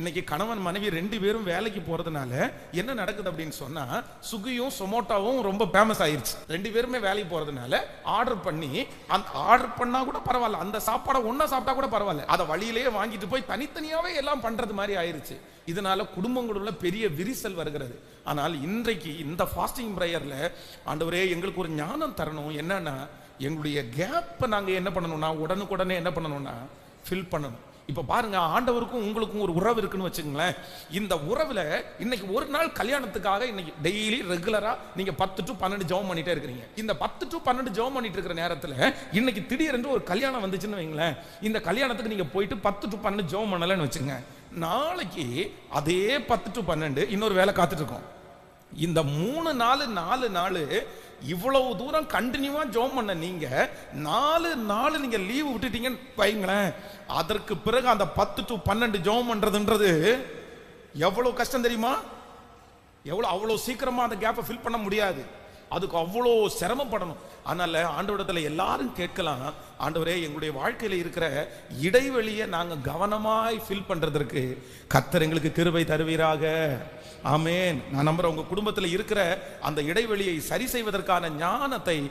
இன்னைக்கு கணவன் மனைவி ரெண்டு பேரும் வேலைக்கு போறதுனால என்ன நடக்குது அப்படின்னு சொன்னா சுகியும் சொமோட்டோவும் ரொம்ப ஃபேமஸ் ஆயிருச்சு. ரெண்டு பேருமே வேலைக்கு போறதுனால ஆர்டர் பண்ணி அந்த ஆர்டர் பண்ணா கூட பரவாயில்ல அந்த சாப்பாடை ஒன்னா சாப்பிட்டா கூட பரவாயில்ல. அதை வழியிலேயே வாங்கிட்டு போய் தனித்தனியாவே எல்லாம் பண்றது மாதிரி ஆயிருச்சு. இதனால குடும்பங்களுள்ள பெரிய விரிசல் வருகிறது. ஆனால் இன்றைக்கு இந்த ஃபாஸ்டிங் ப்ரேயர்ல ஆண்டவரே எங்களுக்கு ஒரு ஞானம் தரணும். என்னன்னா எங்களுடைய கேப்பை நாங்கள் என்ன பண்ணணும்னா உடனுக்குடனே என்ன பண்ணணும்னா ஃபில் பண்ணணும். இப்போ பாருங்க ஆண்டவருக்கும் உங்களுக்கும் ஒரு உறவு இருக்குன்னு வச்சுங்களேன் இந்த உறவில் இன்னைக்கு ஒரு நாள் கல்யாணத்துக்காக இன்னைக்கு டெய்லி ரெகுலராக நீங்கள் பத்து டு பன்னெண்டு ஜெபம் பண்ணிட்டே இருக்கிறீங்க. இந்த பத்து டு பன்னெண்டு ஜெபம் பண்ணிட்டு இருக்கிற நேரத்தில் இன்னைக்கு திடீரென்று ஒரு கல்யாணம் வந்துச்சுன்னு வைங்களேன். இந்த கல்யாணத்துக்கு நீங்கள் போயிட்டு பத்து டு பன்னெண்டு ஜெபம் பண்ணலன்னு வச்சுங்க நாளைக்கு அதே பத்து டு பன்னெண்டு இன்னொரு வேலை காத்துட்டு இருக்கோம். இந்த மூணு நாலு நாலு நாலு இவ்வளவு தூரம் கண்டினியூவாக ஜோம் பண்ண நீங்கள் நாலு நாள் நீங்கள் லீவு விட்டுட்டீங்கன்னு வைங்களேன் அதற்கு பிறகு அந்த பத்து டு பன்னெண்டு ஜோம் பண்ணுறதுன்றது எவ்வளோ கஷ்டம் தெரியுமா? எவ்வளோ அவ்வளோ சீக்கிரமாக அந்த கேப்பை ஃபில் பண்ண முடியாது. அதுக்கு அவ்வளோ சிரமப்படணும். அதனால் ஆண்டவரிடத்துல எல்லாரும் கேட்கலாம். ஆண்டவரே எங்களுடைய வாழ்க்கையில் இருக்கிற இடைவெளியை நாங்கள் கவனமாய் ஃபில் பண்ணுறதற்கு கத்தர் எங்களுக்கு கிருவை தருவீராக. ஆமேன். நான் நம்புறேன் உங்க குடும்பத்தில் இருக்கிற அந்த இடைவெளியை சரி செய்வதற்கான ஞானத்தை